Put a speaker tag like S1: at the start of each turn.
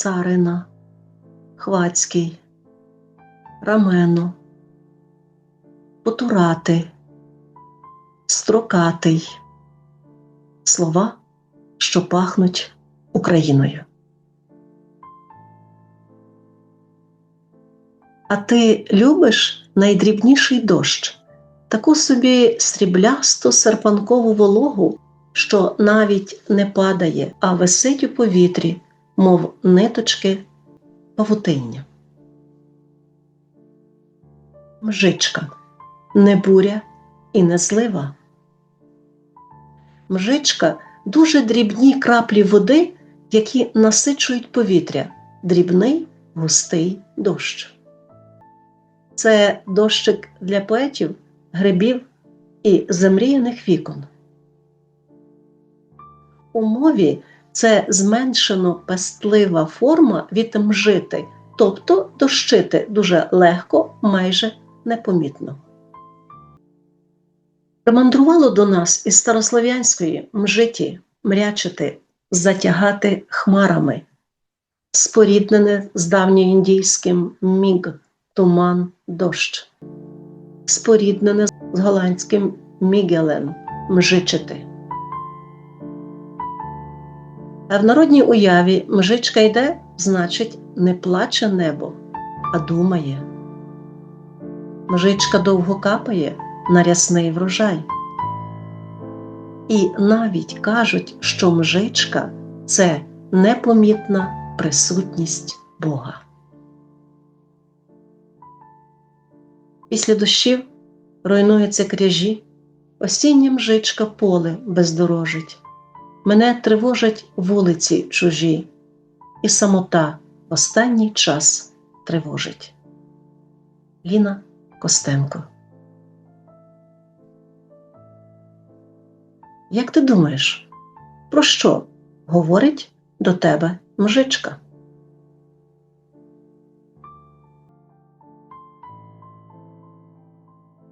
S1: царина, хвацький, рамено, потурати, строкатий слова, що пахнуть Україною. А ти любиш найдрібніший дощ, таку собі сріблясту серпанкову вологу, що навіть не падає, а висить у повітрі, мов ниточки павутиння. Мжичка не буря і не злива. Мжичка дуже дрібні краплі води, які насичують повітря, дрібний густий дощ. Це дощик для поетів, грибів і замріяних вікон. У мові це зменшено пестлива форма від мжити, тобто дощити дуже легко, майже непомітно. Примандрувало до нас із старослов'янської мжиті, мрячити, затягати хмарами, споріднене з давньоіндійським міг, туман, дощ, споріднене з голландським мігелем мжичити. А в народній уяві мжичка йде, значить, не плаче небо, а думає. Мжичка довго капає на рясний врожай. І навіть кажуть, що мжичка це непомітна присутність Бога. Після дощів руйнуються кряжі, осіння мжичка поле бездорожить. Мене тривожать вулиці чужі, і самота в останній час тривожить. Ліна Костенко Як ти думаєш, про що говорить до тебе мжичка?